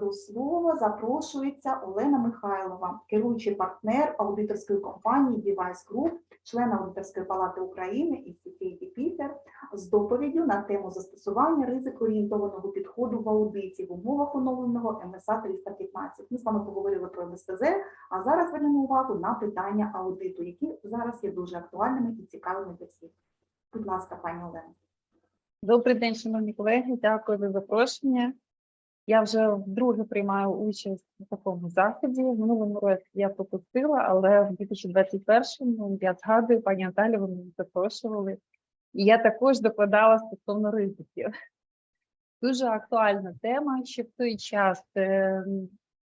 До слова запрошується Олена Михайлова, керуючий партнер аудиторської компанії Device Group, член аудиторської палати України і CCAP Пітер з доповіддю на тему застосування ризикоорієнтованого підходу в аудиті в умовах оновленого МСА 315. Ми з вами поговорили про МСТЗ, а зараз звернемо увагу на питання аудиту, які зараз є дуже актуальними і цікавими для всіх. Будь ласка, пані Олена. Добрий день, шановні колеги. Дякую за запрошення. Я вже вдруге приймаю участь у такому заході. В минулому році я пропустила, але в 2021-му я згадую, пані Наталі, ви мене запрошували. І я також докладала стосовно ризиків. Дуже актуальна тема, що в той час е,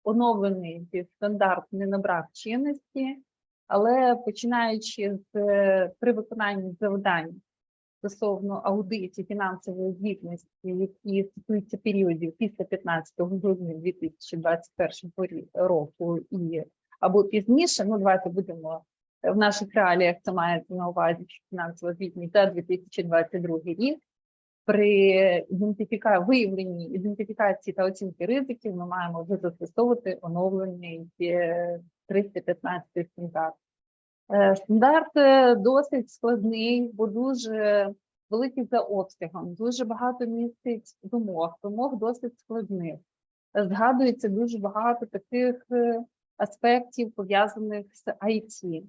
оновлений стандарт не набрав чинності, але починаючи з е, при виконанні завдань стосовно аудитів фінансової звітності, які стосуються періодів після 15 грудня 2021 року і або пізніше, ну давайте будемо в наших реаліях це мається на увазі фінансова звітність за 2022 рік. При ідентифіка... виявленні ідентифікації та оцінки ризиків ми маємо вже застосовувати оновлений е, 315 стандарт. Е, Стандарт е, досить складний, бо дуже великий за обсягом, дуже багато містить вимог, вимог досить складних. Згадується дуже багато таких е, аспектів, пов'язаних з IT.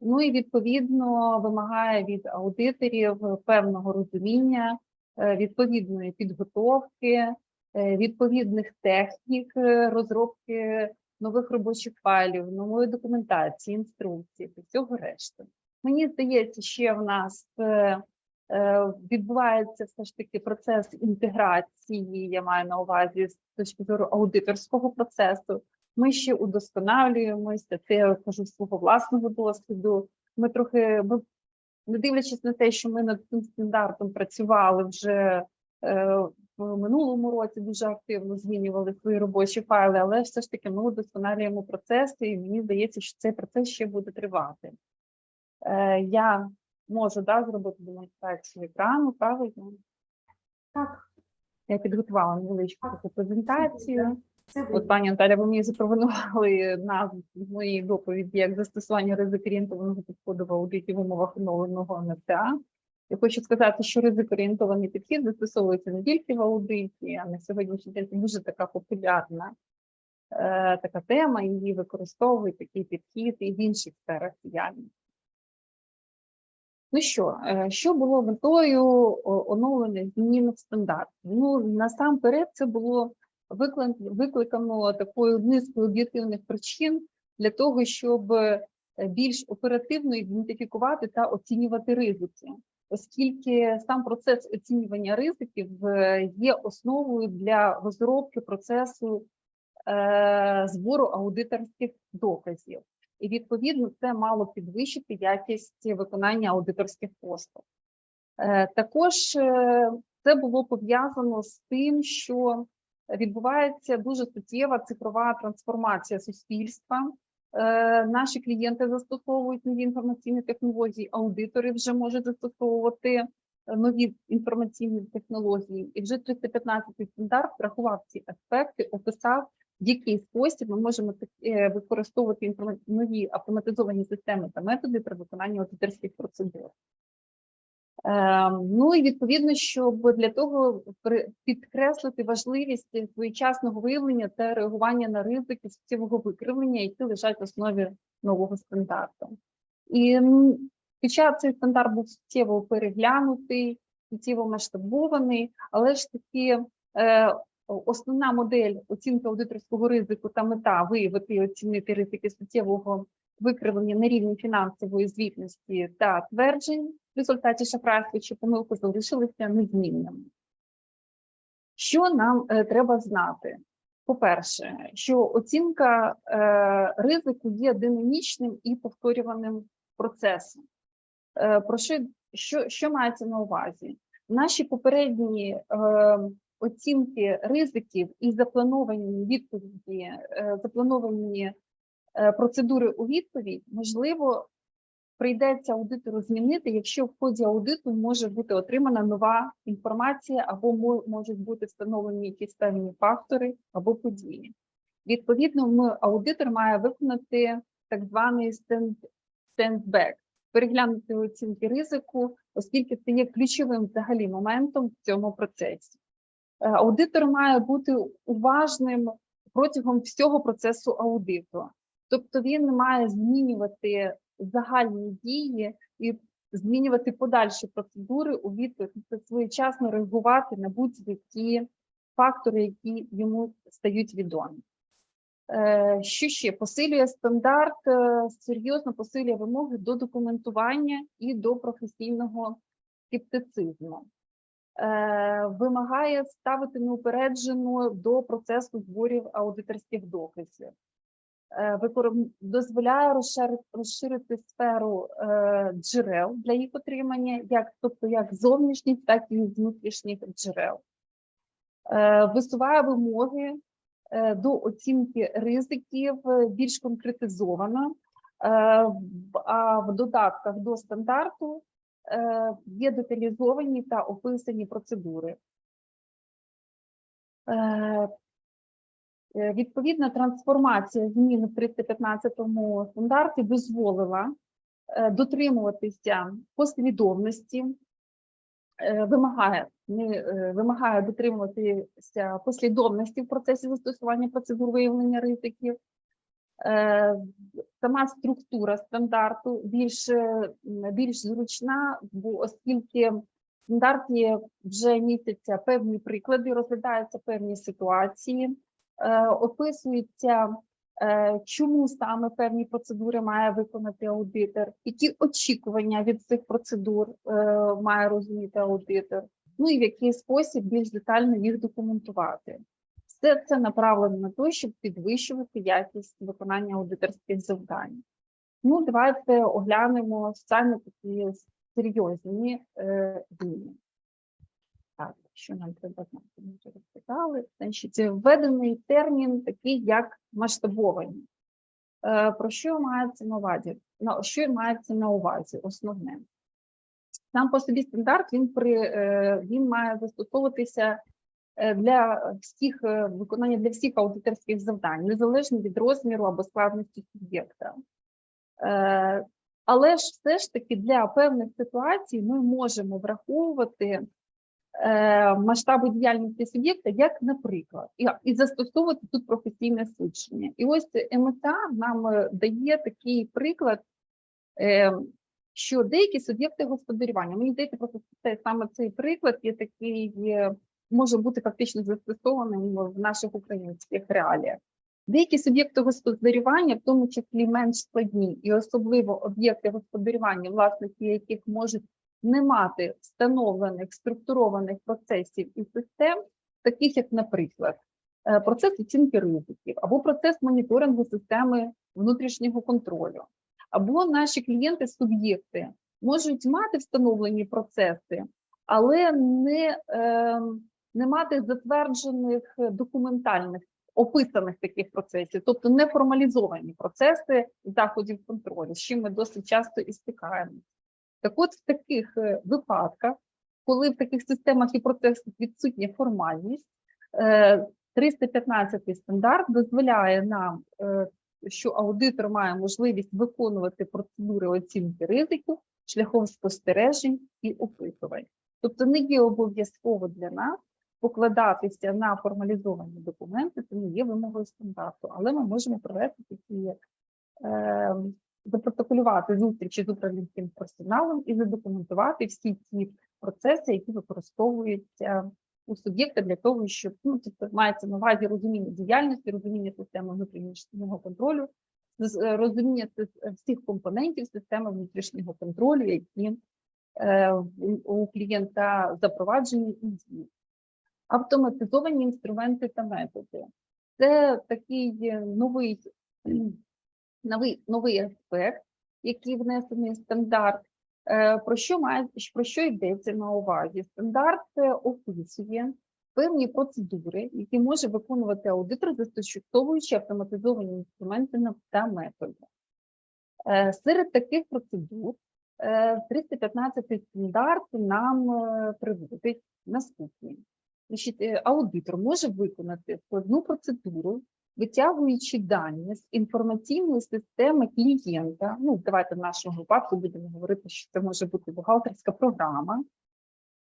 Ну і відповідно вимагає від аудиторів певного розуміння, відповідної підготовки, відповідних технік розробки нових робочих файлів, нової документації, інструкцій та всього решти. Мені здається, ще в нас е, е, відбувається все ж таки процес інтеграції, я маю на увазі з точки зору аудиторського процесу. Ми ще удосконалюємося, це я кажу свого власного досвіду. Ми трохи, ми, не дивлячись на те, що ми над цим стандартом працювали вже е, в минулому році дуже активно змінювали свої робочі файли, але все ж таки ми удосконалюємо процеси, і мені здається, що цей процес ще буде тривати. Е, я можу да, зробити демонстрацію екрану, правильно? Так, Я підготувала невеличку таку презентацію. От, пані Наталя, ви мені запропонували назву моєї доповіді як застосування ризик-орієнтованого підходу в аудиті в умовах оновленого НСА. Я хочу сказати, що ризик-орієнтований підхід застосовується не тільки в аудиті, а на сьогоднішній день це дуже така популярна е, така тема, її використовують такий підхід і в інших сферах діяльності. Ну що, е, що було метою оновлення змін в стандарт? Ну, насамперед, це було викликано такою низкою об'єктивних причин для того, щоб е, більш оперативно ідентифікувати та оцінювати ризики, оскільки сам процес оцінювання ризиків е, є основою для розробки процесу е, збору аудиторських доказів. І відповідно це мало підвищити якість виконання аудиторських послуг. Е, Також це було пов'язано з тим, що відбувається дуже суттєва цифрова трансформація суспільства. Е, Наші клієнти застосовують нові інформаційні технології, аудитори вже можуть застосовувати е, нові інформаційні технології. І вже 315 стандарт врахував ці аспекти, описав, в який спосіб ми можемо е, використовувати нові автоматизовані системи та методи при виконанні аудиторських процедур. Ем, Ну і відповідно, щоб для того підкреслити важливість своєчасного виявлення та реагування на ризики суттєвого викривлення, які лежать в основі нового стандарту. І хоча цей стандарт був суттєво переглянутий, суттєво масштабований, але ж таки е, основна модель оцінки аудиторського ризику та мета виявити і оцінити ризики суттєвого викривлення на рівні фінансової звітності та тверджень в результаті шахрайства чи помилки залишилися незмінними. Що нам е, треба знати? По-перше, що оцінка е, ризику є динамічним і повторюваним процесом. Е, про що, що, що мається на увазі? Наші попередні е, оцінки ризиків і заплановані відповіді, е, заплановані е, процедури у відповідь, можливо, прийдеться аудитору змінити, якщо в ході аудиту може бути отримана нова інформація, або можуть бути встановлені якісь певні фактори або події. Відповідно, ми, аудитор має виконати так званий стендбек, переглянути оцінки ризику, оскільки це є ключовим взагалі моментом в цьому процесі. Е, Аудитор має бути уважним протягом всього процесу аудиту. Тобто він має змінювати загальні дії і змінювати подальші процедури у відповідь своєчасно реагувати на будь-які фактори, які йому стають відомі. Е, Що ще посилює стандарт, е, серйозно посилює вимоги до документування і до професійного скептицизму. Е, Вимагає ставити неупереджено до процесу зборів аудиторських доказів. Е, дозволяє розширити, сферу е, джерел для їх отримання, як тобто як зовнішніх, так і внутрішніх джерел. Е, Висуває вимоги до оцінки ризиків більш конкретизовано, а в додатках до стандарту є деталізовані та описані процедури. Е, Відповідна трансформація змін в 315-му стандарті дозволила е, дотримуватися послідовності, е, вимагає, не, вимагає дотримуватися послідовності в процесі застосування процедур виявлення ризиків. Сама структура стандарту більш, більш зручна, бо оскільки в стандарті вже містяться певні приклади, розглядаються певні ситуації описується, е, чому саме певні процедури має виконати аудитор, які очікування від цих процедур е, має розуміти аудитор, ну і в який спосіб більш детально їх документувати. Все це направлено на те, щоб підвищувати якість виконання аудиторських завдань. Ну, давайте оглянемо саме такі серйозні е, зміни. Так, що нам треба знати? Ми вже розпитали. Значить, введений термін такий, як масштабовані. Е, Про що мається на увазі? Що мається на увазі? Основне. Сам по собі стандарт він при е, він має застосовуватися е, для всіх виконання для всіх аудиторських завдань, незалежно від розміру або складності суб'єкта. Але ж все ж таки для певних ситуацій ми можемо враховувати е, масштаби діяльності суб'єкта, як, наприклад, і, і застосовувати тут професійне свідчення. І ось МСА нам е, дає такий приклад, е, що деякі суб'єкти господарювання, мені здається, просто це саме цей приклад є такий, може бути фактично застосованим в наших українських реаліях. Деякі суб'єкти господарювання, в тому числі менш складні, і особливо об'єкти господарювання, власники яких можуть не мати встановлених структурованих процесів і систем, таких як, наприклад, е, процес оцінки ризиків або процес моніторингу системи внутрішнього контролю, або наші клієнти-суб'єкти можуть мати встановлені процеси, але не, е, не мати затверджених документальних описаних таких процесів, тобто неформалізовані процеси заходів контролю, з чим ми досить часто і стикаємося. Так от в таких е, випадках, коли в таких системах і процесах відсутня формальність, е, 315 стандарт дозволяє нам, е, що аудитор має можливість виконувати процедури оцінки ризику шляхом спостережень і опитувань. Тобто не є обов'язково для нас покладатися на формалізовані документи, це не є вимогою стандарту, але ми можемо провести такі е, запротоколювати зустрічі з управлінським персоналом і задокументувати всі ті процеси, які використовуються у суб'єкта для того, щоб ну, тобто мається на увазі розуміння діяльності, розуміння системи внутрішнього контролю, е, розуміння всіх компонентів системи внутрішнього контролю, які е, у клієнта запроваджені і діють. Автоматизовані інструменти та методи. Це такий е, новий, новий, новий аспект, який внесений в стандарт. Е, Про що має про що йдеться на увазі? Стандарт е, описує певні процедури, які може виконувати аудитор, застосовуючи автоматизовані інструменти та методи. Е, Серед таких процедур е, 315 стандарт нам приводить наступні. Е, аудитор може виконати складну процедуру, витягуючи дані з інформаційної системи клієнта. Ну, давайте в нашому випадку будемо говорити, що це може бути бухгалтерська програма,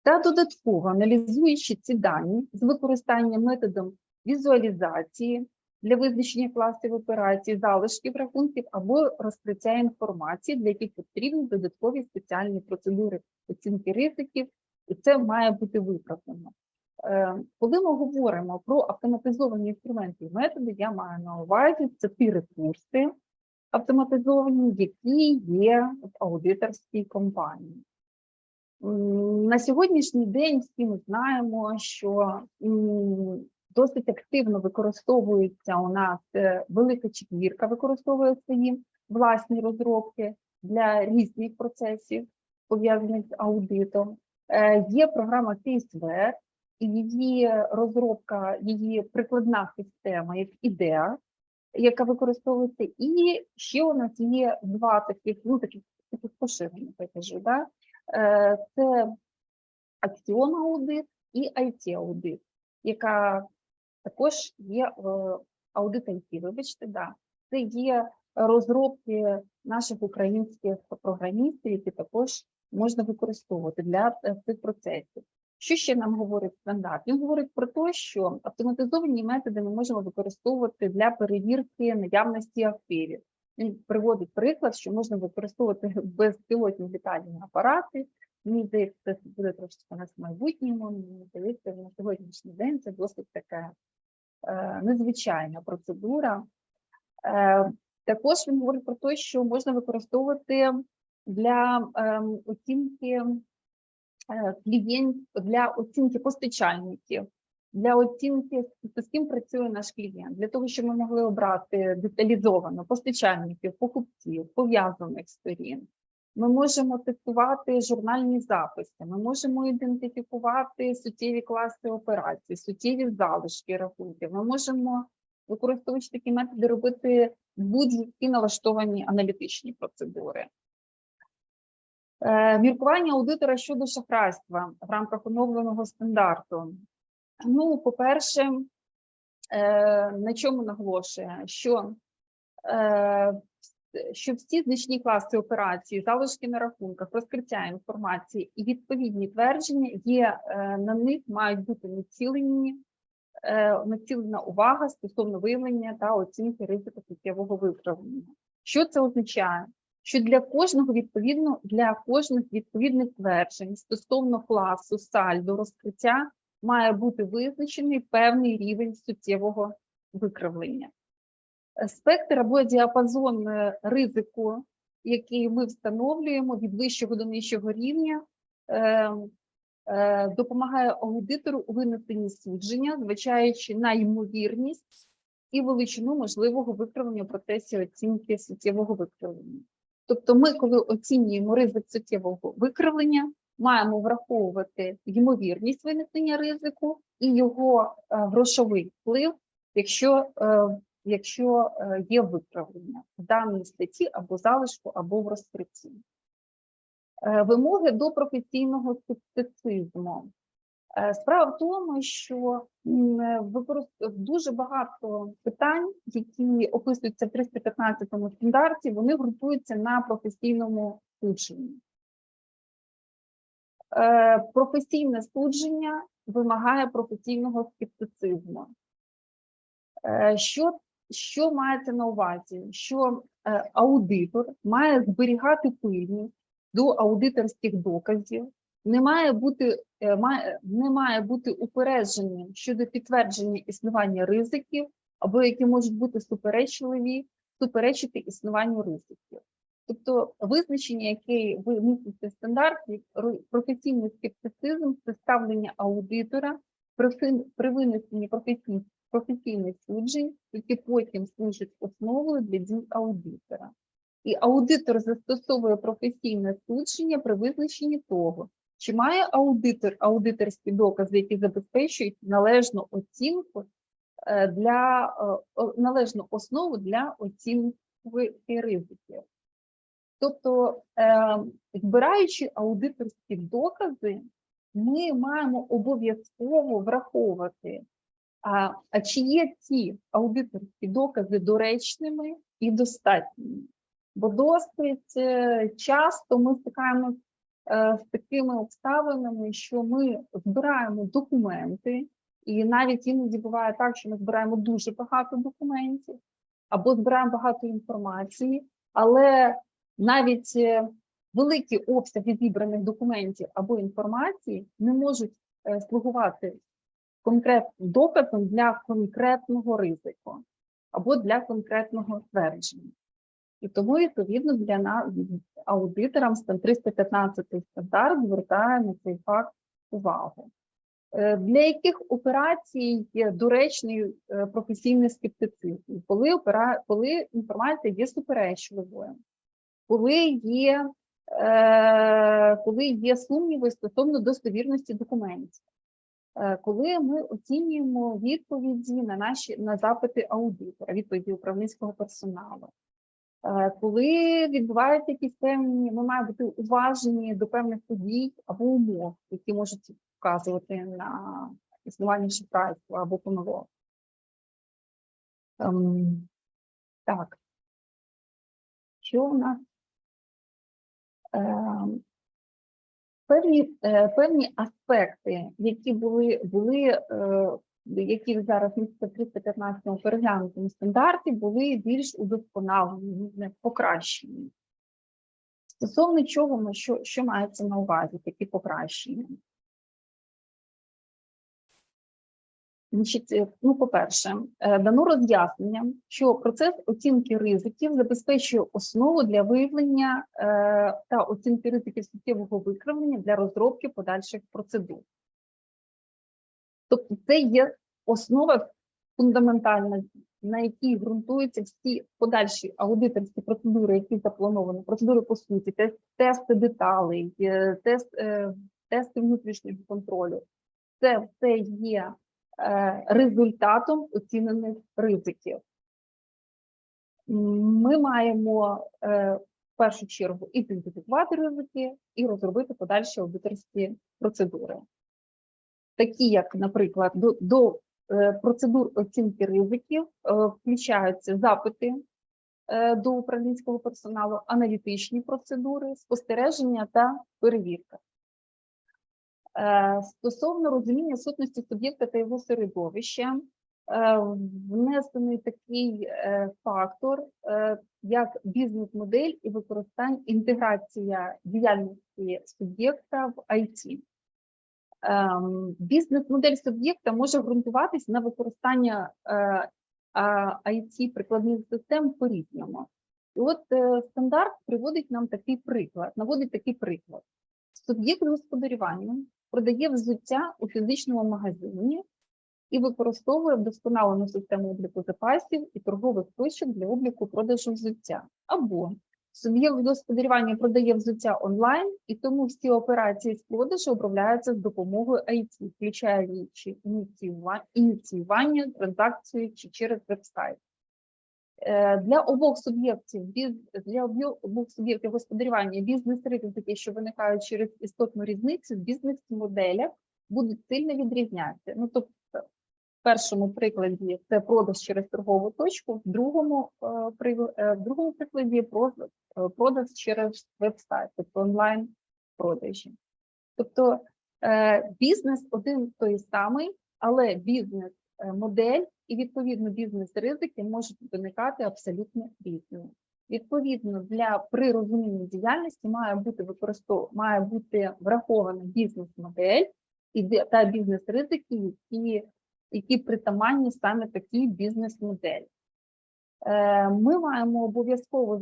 та додатково аналізуючи ці дані з використанням методом візуалізації для визначення класів операцій, залишків рахунків або розкриття інформації, для яких потрібні додаткові спеціальні процедури оцінки ризиків, і це має бути виправлено. Е, Коли ми говоримо про автоматизовані інструменти і методи, я маю на увазі це ті ресурси автоматизовані, які є в аудиторській компанії. На сьогоднішній день всі ми знаємо, що досить активно використовується у нас е, велика четвірка, використовує свої власні розробки для різних процесів, пов'язаних з аудитом. Е, Є програма і її розробка, її прикладна система, як ідея, яка використовується, і ще у нас є два таких, ну таких, таких поширених, я кажу, да? Е, це акціон аудит і IT аудит, яка також є е, аудит IT, вибачте, да. Це є розробки наших українських програмістів, які також можна використовувати для е, цих процесів. Що ще нам говорить стандарт? Він говорить про те, що автоматизовані методи ми можемо використовувати для перевірки наявності активів. Він приводить приклад, що можна використовувати безпілотні літальні апарати. Мені здається, це буде трошки у нас в майбутньому. Мені здається, на сьогоднішній день це досить така е, незвичайна процедура. Е, також він говорить про те, що можна використовувати для ем, оцінки е, клієнтів, для оцінки постачальників, для оцінки, з ким працює наш клієнт, для того, щоб ми могли обрати деталізовано постачальників, покупців, пов'язаних сторін. Ми можемо тестувати журнальні записи, ми можемо ідентифікувати суттєві класи операцій, суттєві залишки рахунків. Ми можемо, використовуючи такі методи, робити будь-які налаштовані аналітичні процедури. Е, Міркування аудитора щодо шахрайства в рамках оновленого стандарту. Ну, по-перше, е, на чому наголошує, що, е, що всі значні класи операцій, залишки на рахунках, розкриття інформації і відповідні твердження є на них мають бути націлені, націлена увага стосовно виявлення та оцінки ризику суттєвого виправлення. Що це означає? Що для кожного відповідно для кожних відповідних тверджень стосовно класу, сальдо, розкриття має бути визначений певний рівень суттєвого викривлення. Спектр або діапазон е, ризику, який ми встановлюємо від вищого до нижчого рівня, е, е, допомагає аудитору у винесенні судження, зважаючи на ймовірність і величину можливого викривлення в процесі оцінки суттєвого викривлення. Тобто, ми, коли оцінюємо ризик суттєвого викривлення, маємо враховувати ймовірність виникнення ризику і його е, грошовий вплив, якщо, е, якщо е, є викривлення в даній статті або залишку, або в розкритті. Вимоги до професійного скептицизму. Е, Справа в тому, що е, дуже багато питань, які описуються в 315 стандарті, вони ґрунтуються на професійному судженні. Е, Професійне судження вимагає професійного скептицизму. Що, що мається на увазі? Що аудитор має зберігати пильність до аудиторських доказів, не має бути, е, має, не має бути упередженням щодо підтвердження існування ризиків, або які можуть бути суперечливі, суперечити існуванню ризиків. Тобто визначення, яке ви містите ро- професійний скептицизм це ставлення аудитора при винесенні професійних суджень, які потім служать основою для дій аудитора. І аудитор застосовує професійне судження при визначенні того, чи має аудитор аудиторські докази, які забезпечують належну оцінку е, для е, належну основу для оцінки ризиків. Тобто, е, збираючи аудиторські докази, ми маємо обов'язково враховувати, а, а чи є ці аудиторські докази доречними і достатніми. Бо досить часто ми стикаємося з такими обставинами, що ми збираємо документи, і навіть іноді буває так, що ми збираємо дуже багато документів або збираємо багато інформації, але навіть е, великі обсяги зібраних документів або інформації не можуть е, слугувати конкретним доказом для конкретного ризику або для конкретного твердження. І тому, відповідно, для нас аудиторам стан 315 стандарт звертає на цей факт увагу. Е, Для яких операцій є доречний е, професійний скептицизм, коли, опера... коли інформація є суперечливою, коли є, е... коли є сумніви стосовно достовірності документів, Е, коли ми оцінюємо відповіді на наші на запити аудитора, відповіді управлінського персоналу. Е, Коли відбуваються якісь певні, ми маємо бути уважні до певних подій або умов, які можуть вказувати на існування шахрайства або помилок. Ем, так. Що у нас? Ем, певні, е, певні аспекти, які були, були е, які зараз місце в 315 переглянутому стандарті, були більш удосконалені, покращені. Стосовно чого що, що мається на увазі, такі покращення? Ну, по-перше, е, дано роз'яснення, що процес оцінки ризиків забезпечує основу для виявлення е, та оцінки ризиків суттєвого викривлення для розробки подальших процедур. Тобто, це є основа фундаментальна, на якій ґрунтуються всі подальші аудиторські процедури, які заплановані, процедури по суті, тест, тести деталей, е, тест, е, тести внутрішнього контролю. Це все є е, результатом оцінених ризиків. Ми маємо в першу чергу ідентифікувати ризики і розробити подальші аудиторські процедури. Такі, як, наприклад, до, до е, процедур оцінки ризиків е, включаються запити е, до управлінського персоналу, аналітичні процедури, спостереження та перевірка. Стосовно розуміння сутності суб'єкта та його середовища, внесений такий фактор, як бізнес-модель і використання інтеграція діяльності суб'єкта в IT. Ем, Бізнес-модель суб'єкта може ґрунтуватись на використання е, IT прикладних систем по-різному. І от е, стандарт приводить нам такий приклад, наводить такий приклад. Суб'єкт господарювання продає взуття у фізичному магазині і використовує вдосконалену систему обліку запасів і торгових точок для обліку продажу взуття. Або суб'єкт господарювання продає взуття онлайн, і тому всі операції з продажу обробляються з допомогою IT, включаючи ініціювання транзакції чи через веб-сайт. Е, Для обох суб'єктів для обох суб'єктів господарювання бізнес-ризики, що виникають через істотну різницю в бізнес-моделях, будуть сильно відрізнятися. Ну тобто, в першому прикладі це продаж через торгову точку, в другому е, е, в другому прикладі е, продаж через веб-сайт, тобто онлайн продажі. Тобто бізнес один той самий, але бізнес-модель і відповідно бізнес-ризики можуть виникати абсолютно різними. Відповідно, для при розумінні діяльності має бути використов... має бути врахована бізнес-модель і та бізнес-ризики, які, які притаманні саме такій бізнес-моделі. Е, Ми маємо обов'язково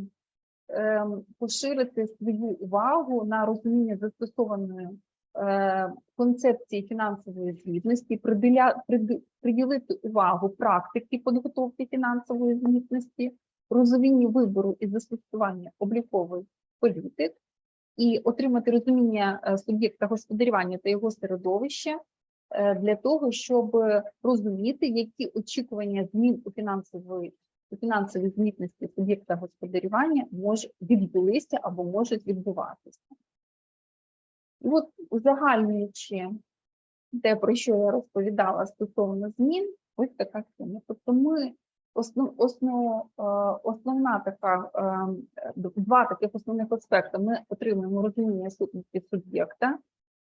е, поширити свою увагу на розуміння застосованої е, концепції фінансової звітності, приділити увагу практики підготовки фінансової звітності, розумінню вибору і застосування облікових політик, і отримати розуміння суб'єкта господарювання та його середовища для того, щоб розуміти, які очікування змін у фінансовій фінансової звітності суб'єкта господарювання може відбулися або можуть відбуватися. От узагальнюючи те, про що я розповідала стосовно змін, ось така схема. Тобто ми основ, основ, е, основна така е, два таких основних аспекти. Ми отримуємо розуміння сутності суб'єкта,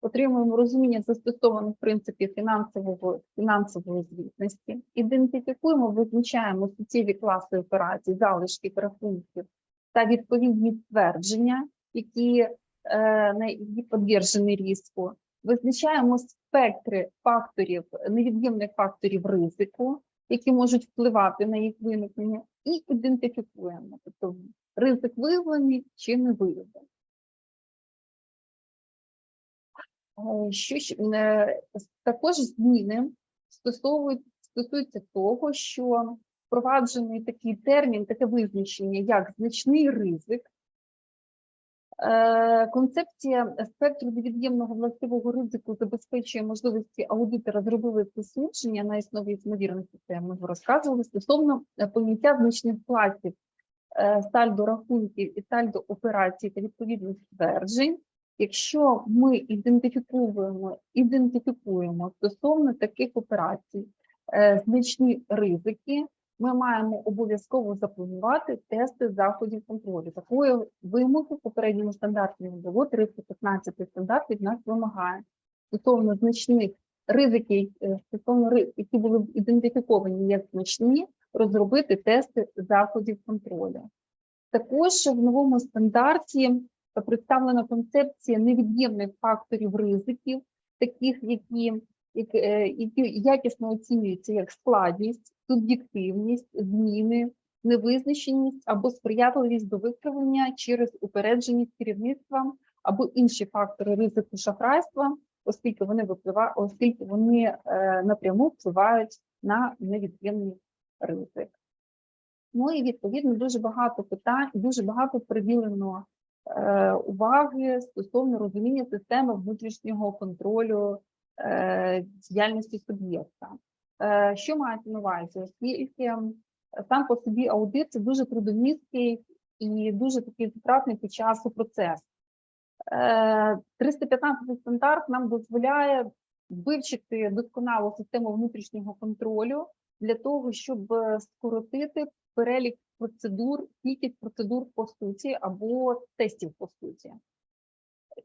отримуємо розуміння застосованих принципів фінансового фінансової звітності, ідентифікуємо, визначаємо суттєві класи операцій, залишки рахунків та відповідні твердження, які, е, на підвержені різку. Визначаємо спектри факторів, невід'ємних факторів ризику, які можуть впливати на їх виникнення, і ідентифікуємо, тобто ризик виявлений чи не виявлений. Що ще, е, також зміни стосуються того, що впроваджений такий термін, таке визначення, як значний ризик. Е, Концепція спектру невід'ємного властивого ризику забезпечує можливості аудитора зробити судження на основі ймовірних систем. Ми розказували стосовно е, поняття значних класів е, сальдо рахунків і сальдо операцій та відповідних тверджень. Якщо ми ідентифікуємо, ідентифікуємо стосовно таких операцій е, значні ризики, ми маємо обов'язково запланувати тести заходів контролю. Такої вимоги в попередньому стандарті не було. 315 стандарт від нас вимагає стосовно значних ризиків, е, стосовно ри- які були ідентифіковані як значні, розробити тести заходів контролю. Також в новому стандарті представлена концепція невід'ємних факторів ризиків, таких, які, які, е, якісно оцінюються як складність, суб'єктивність, зміни, невизначеність або сприятливість до викривлення через упередженість керівництва або інші фактори ризику шахрайства, оскільки вони випливають, оскільки вони е, напряму впливають на невід'ємний ризик. Ну і відповідно дуже багато питань, дуже багато приділено уваги стосовно розуміння системи внутрішнього контролю е, діяльності суб'єкта. Е, що мається на увазі? Оскільки сам по собі аудит це дуже трудомісткий і дуже такий затратний під часу процес. Е, 315 стандарт нам дозволяє вивчити досконалу систему внутрішнього контролю для того, щоб е, скоротити перелік процедур, кількість процедур по суті або тестів по суті.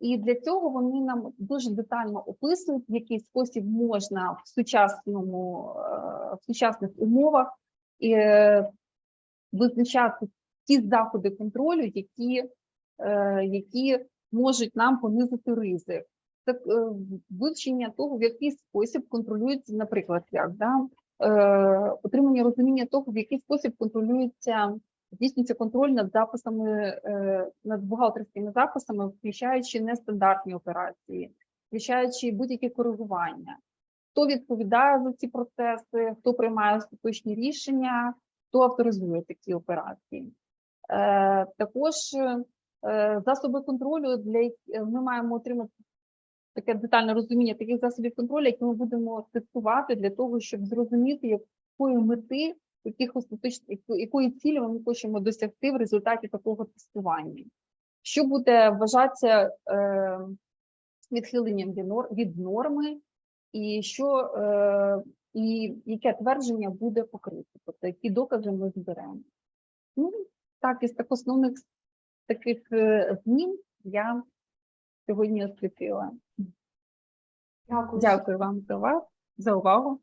І для цього вони нам дуже детально описують, в який спосіб можна в сучасному е, в сучасних умовах е, визначати ті заходи контролю, які, е, які можуть нам понизити ризик. Так, вивчення того, в який спосіб контролюється, наприклад, як да, отримання розуміння того, в який спосіб контролюється, здійснюється контроль над записами, е, над бухгалтерськими записами, включаючи нестандартні операції, включаючи будь-які коригування. Хто відповідає за ці процеси, хто приймає остаточні рішення, хто авторизує такі операції. Е, також е, засоби контролю для е, ми маємо отримати таке детальне розуміння таких засобів контролю, які ми будемо тестувати для того, щоб зрозуміти, якої мети, яких якої цілі ми хочемо досягти в результаті такого тестування. Що буде вважатися е, відхиленням від нор- від норми, і що е, і яке твердження буде покрите, тобто які докази ми зберемо. Ну, так, із так основних таких е, змін я сьогодні освітила. Дякую. Дякую вам за вас, за увагу.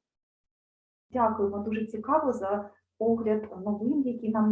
Дякуємо. Дуже цікаво за огляд новин, які нам